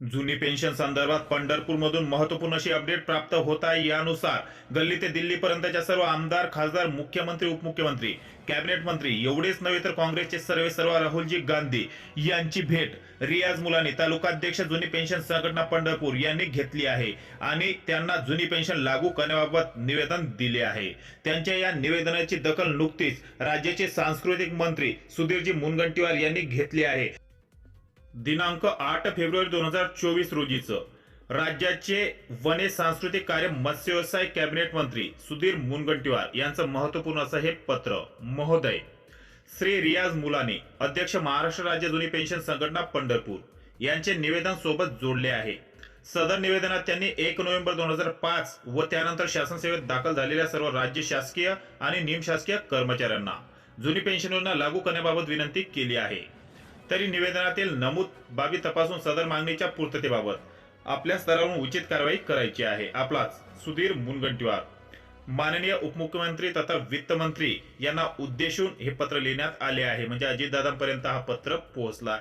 जुनी पेन्शन संदर्भात पंढरपूरमधून महत्त्वपूर्ण अशी अपडेट प्राप्त होत आहे. यानुसार गल्ली ते दिल्लीपर्यंतच्या सर्व आमदार खासदार मुख्यमंत्री उपमुख्यमंत्री कॅबिनेट मंत्री एवढेच नव्हे तर काँग्रेसचे सर्वे सर्व राहुलजी गांधी यांची भेट रियाज मुलानी तालुकाध्यक्ष जुनी पेन्शन संघटना पंढरपूर यांनी घेतली आहे आणि त्यांना जुनी पेन्शन लागू करण्याबाबत निवेदन दिले आहे. त्यांच्या या निवेदनाची दखल नुकतीच राज्याचे सांस्कृतिक मंत्री सुधीरजी मुनगंटीवार यांनी घेतली आहे. दिनांक आठ फेब्रुवारी दोन हजार चोवीस रोजीचं. राज्याचे वने सांस्कृतिक कार्य मत्स्य व्यवसाय कॅबिनेट मंत्री सुधीर मुनगंटीवार यांचं महत्त्वपूर्ण असं हे पत्र. महोदय श्री रियाज मुलाने अध्यक्ष महाराष्ट्र राज्य जुनी पेन्शन संघटना पंढरपूर यांचे निवेदन सोबत जोडले आहे. सदर निवेदनात त्यांनी एक नोव्हेंबर दोन हजार पाच व त्यानंतर शासन सेवेत दाखल झालेल्या सर्व राज्य शासकीय आणि निमशासकीय कर्मचाऱ्यांना जुनी पेन्शन योजना लागू करण्याबाबत विनंती केली आहे. तरी निवेदनातील नमूद बाबी तपासून सदर मागणीच्या पूर्ततेबाबत आपल्या स्तरावरून उचित कारवाई करायची आहे. आपलाच सुधीर मुनगंटीवार. माननीय उपमुख्यमंत्री तथा वित्तमंत्री यांना उद्देशून हे पत्र लिहिण्यात आले आहे. म्हणजे अजितदादांपर्यंत हा पत्र पोहोचला